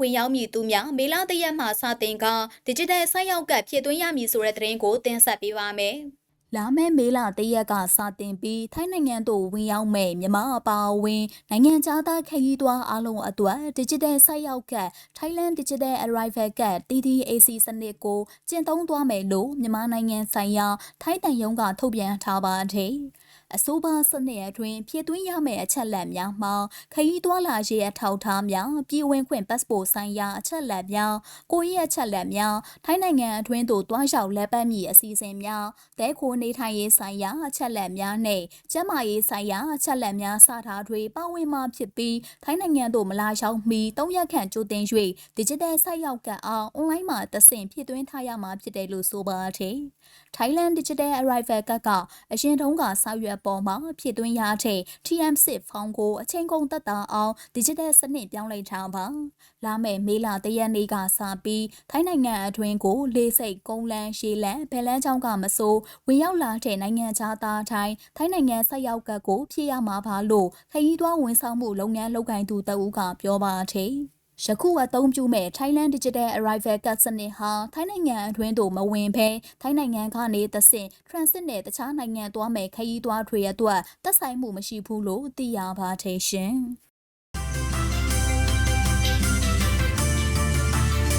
ဝင်ရောက်မည်သူများမေလတရက်မှစတင်က digital ဆိုက်ရောက်ကဖြည့်သွင်းရမည်ဆိုတဲ့သတင်းကိုတင်ဆက်ပေးပါမယ်။လာမယ့်မေလတရက်ကစတင်ပြီးထိုင်းနိုင်ငံသို့ဝင်ရောက်မဲ့မြန်မာအပါအဝင်နိုင်ငံခြားသားခရီးသွားအလုံးအတွက် digital ဆိုက်ရောက်က Thailand Digital Arrival က TTAC စနစ်ကိုကျင့်သုံးသွားမယ်လို့မြန်မာနိုင်ငံဆိုင်ရာထိုင်းတန်ယုံကထုတ်ပြန်ထားပါတယ်။ အဆိုပါစနစ်အတွင်းဖြည့်သွင်းရမယ့်အချက်လက်များမှာခရီးသွားလာရေးအထောက်အထားများပြည်ဝင်ခွင့် passport ဆိုင်ရာအချက်လက်များကိုယ့်ရဲ့အချက်လက်များထိုင်းနိုင်ငံအတွင်းသို့တွားရောက်လက်ပတ်မည့်အစီအစဉ်များတဲခိုနေထိုင်ရေးဆိုင်ရာအချက်လက်များနဲ့ကျန်းမာရေးဆိုင်ရာအချက်လက်များစတာတွေပါဝင်မှဖြစ်ပြီးထိုင်းနိုင်ငံသို့မလာရောက်မီ၃ရက်ခန့်ကြိုတင်၍ digital ဆိုက်ရောက်ကအောင် online မှာတဆင့်ဖြည့်သွင်းထားရမှာဖြစ်တယ်လို့ဆိုပါတယ်။ Thailand Digital Arrival ကကအရင်တုန်းကစာရွက်ပေါ်မှာဖြည့်သွင်းရတဲ့ TM6 ဖောင်းကိုအချိန်ကုန်သက်သာအောင် digital စနစ်ပြောင်းလဲထားပါလာမယ့်မေလတရက်နေ့ကစပြီးထိုင်းနိုင်ငံအတွင်းကိုလေးစိတ်ကုန်းလန်းရေလန်းဘယ်လန်းချောင်းကမစိုးဝင်ရောက်လာတဲ့နိုင်ငံခြားသားတိုင်းထိုင်းနိုင်ငံဆက်ရောက်ကတ်ကိုဖြည့်ရမှာပါလို့ခရီးသွားဝန်ဆောင်မှုလုပ်ငန်းလုပ်ကိုင်သူတအူးကပြောပါတယ် ယခုအသုံးပြုမဲ့ Thailand Digital Arrival Card စနစ်ဟာထိုင်းနိုင်ငံအတွင်းသို့မဝင်ဘဲထိုင်းနိုင်ငံကနေသဆင့် transit နဲ့တခြားနိုင်ငံသွားမဲ့ခရီးသွားတွေအတွက်သက်ဆိုင်မှုမရှိဘူးလို့သိရပါတယ်ရှင်။